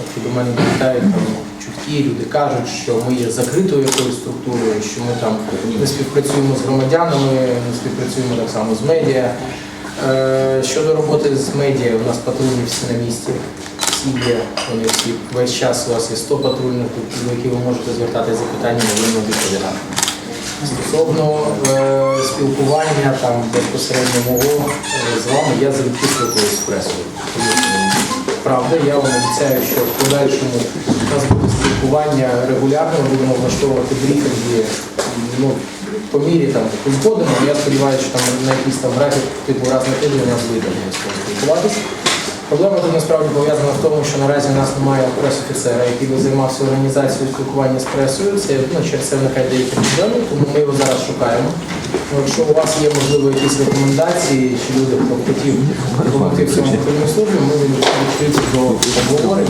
От до мене долітають там чутки, люди кажуть, що ми є закритою якоюсь структурою, що ми там не співпрацюємо з громадянами, не співпрацюємо так само з медіа. Е, Щодо роботи з медіа, у нас патрульні всі на місці. Всі є, вони всі весь час у вас є 100 патрульних, до яких ви можете звертатися з запитаннями, вони вам відповідати. Стосовно е, спілкування там безпосередньо мого е, з вами, я завжди спілкуюся з пресою. Правда, я вам обіцяю, що в подальшому у нас буде спілкування регулярно, будемо влаштовувати брифінги. Ну, по мірі там входимо, я сподіваюся, що там на якийсь там графік, типу раз на тиждень у нас вийде спілкуватися. Проблема тут насправді пов'язана в тому, що наразі у нас немає прес-офіцера, який би займався організацією спілкування з пресою. Це ну, через це виникає деякі проблеми, тому ми його зараз шукаємо. Ну, Якщо у вас є можливо якісь рекомендації, чи люди хто хотів допомогти в цьому службі, ми відкриті до обговорень.